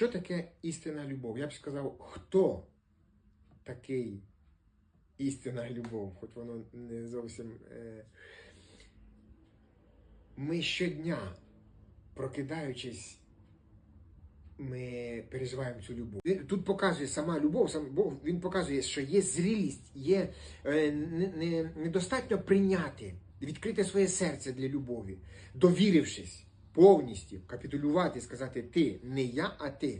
що таке істинна любов? Я б сказав, хто такий істинна любов, хоч воно не зовсім. Е... Ми щодня, прокидаючись, ми переживаємо цю любов. Тут показує сама любов, сам Бог він показує, що є зрілість, є е, не, не, недостатньо прийняти, відкрити своє серце для любові, довірившись повністю, капітулювати, сказати ти, не я, а ти.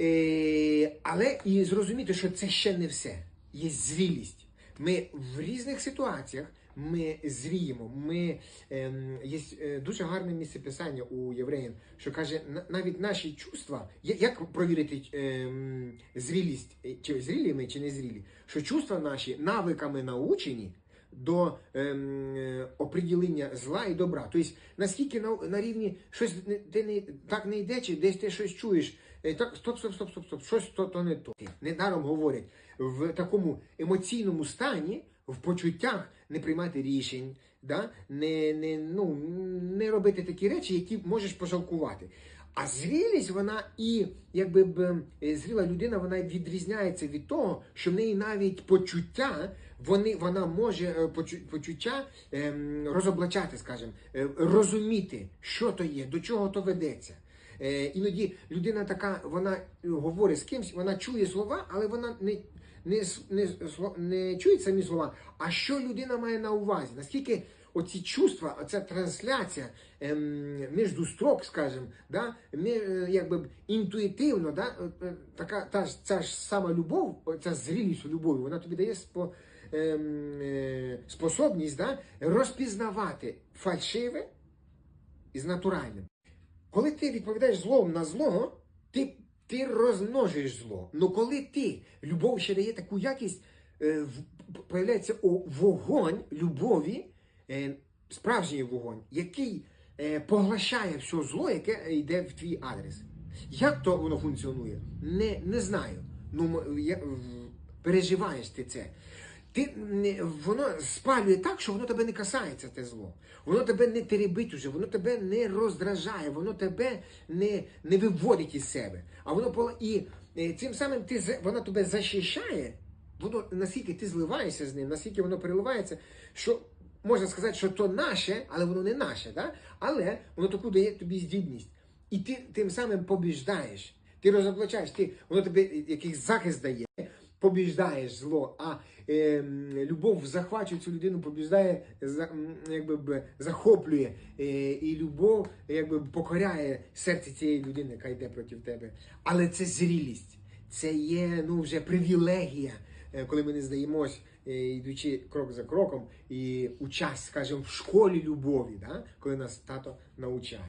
Е, але і зрозуміти, що це ще не все. Є зрілість. Ми в різних ситуаціях ми зріємо. Ми, ем, є е, дуже гарне місце писання у євреїв, що каже, навіть наші чувства, як провірити ем, зрілість, е, чи зрілі ми, чи не зрілі, що чувства наші навиками научені до ем, е, оприділення зла і добра. Тобто, наскільки на, на рівні щось ти не, так не йде, чи десь ти щось чуєш, е, так, стоп, стоп, стоп, стоп, стоп, щось то, то не то. Недаром говорять, в такому емоційному стані, в почуттях не приймати рішень, да? не, не, ну, не робити такі речі, які можеш пожалкувати. А зрілість, вона і якби б е, зріла людина, вона відрізняється від того, що в неї навіть почуття, вони, вона може е, почуття ем, розоблачати, скажімо, е, розуміти, що то є, до чого то ведеться. Е, іноді людина така, вона говорить з кимсь, вона чує слова, але вона не, не, не, не чує самі слова. А що людина має на увазі? Наскільки оці чувства, оця трансляція ем, між строк, скажімо, да, е, якби інтуїтивно, да, е, е, така та ця ж сама любов, ця зрілість любові, вона тобі дає спо, ем, способність да, розпізнавати фальшиве із натуральним. Коли ти відповідаєш злом на зло, ти, ти розмножуєш зло. Ну коли ти, любов ще дає таку якість, е, появляється вогонь любові, е, справжній вогонь, який е, поглощає все зло, яке йде в твій адрес. Як то воно функціонує? Не, не знаю. Ну, я, переживаєш ти це. Ти воно спалює так, що воно тебе не касається, те зло. Воно тебе не теребить уже, воно тебе не роздражає, воно тебе не, не виводить із себе. А воно і е, цим самим ти воно тебе захищає, воно наскільки ти зливаєшся з ним, наскільки воно переливається, що можна сказати, що то наше, але воно не наше. Да? Але воно таку дає тобі здібність. І ти тим самим побіждаєш. Ти розоблачаєш, ти, воно тобі якийсь захист дає побіждаєш зло, а любов захвачує цю людину, побіждає, якби захоплює, е, і любов якби покоряє серце цієї людини, яка йде проти тебе. Але це зрілість, це є ну, вже привілегія, е, коли ми не здаємось, е, йдучи крок за кроком, і у час, скажімо, в школі любові, да? коли нас тато навчає.